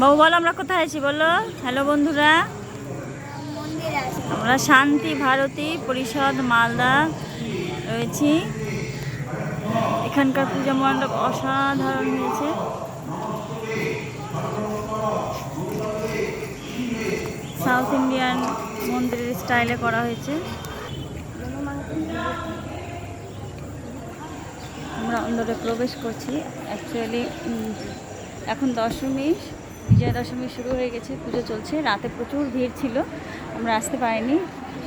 বাবু, বলো আমরা কোথায় আছি, বলো। হ্যালো বন্ধুরা। আমরা শান্তি ভারতী পরিষদ, মালদা রয়েছি। এখানকার পূজা মণ্ডপ অসাধারণ হয়েছে। সাউথ ইন্ডিয়ান মন্দিরের স্টাইলে করা হয়েছে। আমরা অন্দরে প্রবেশ করছি। অ্যাকচুয়ালি এখন দশমী বিজয়া দশমী শুরু হয়ে গেছে, পুজো চলছে। রাতে প্রচুর ভিড় ছিল, আমরা আসতে পারিনি।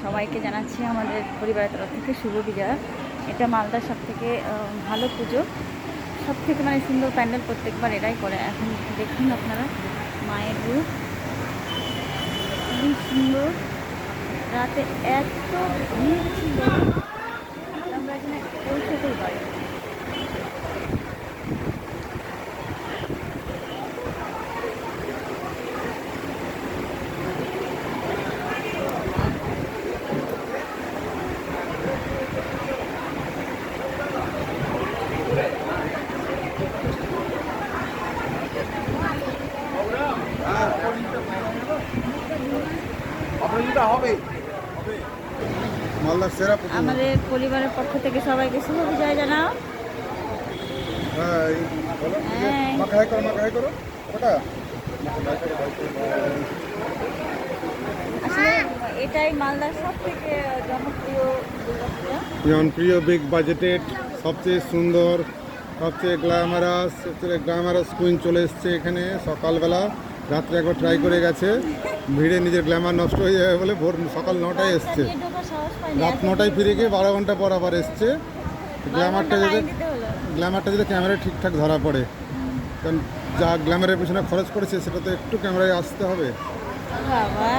সবাইকে জানাচ্ছি আমাদের পরিবারের তরফ থেকে শুভ বিজয়া। এটা মালদার সব থেকে ভালো পুজো। সব থেকে মানে সুন্দর প্যান্ডেল প্রত্যেকবার এরাই করে। এখন দেখুন আপনারা, মায়ের রূপ। খুবই সুন্দর। রাতে এত ভিড় ছিল। আমরা এখানে পারি মালদার সেরা পুতুল আমাদের পরিবারের পক্ষ থেকে সবাইকে শুভ বিজয় জানাও। এটাই মালদার সব থেকে জনপ্রিয় জনপ্রিয় বিগ বাজেটেড সবচেয়ে সুন্দর সবচেয়ে গ্ল্যামারাস সবচেয়ে গ্ল্যামারাস কুইন চলে এসছে এখানে সকালবেলা। রাত্রে একবার ট্রাই করে গেছে। ভিড়ে নিজের গ্ল্যামার নষ্ট হয়ে যাবে বলে ভোর সকাল নটায় এসছে। রাত নটায় ফিরে গিয়ে বারো ঘণ্টা পর আবার এসছে। গ্ল্যামারটা যদি। গ্ল্যামারটা যদি ক্যামেরায় ঠিকঠাক ধরা পড়ে। কারণ যা গ্ল্যামারের পিছনে খরচ করেছে সেটা তো একটু ক্যামেরায় আসতে হবে। বাবা।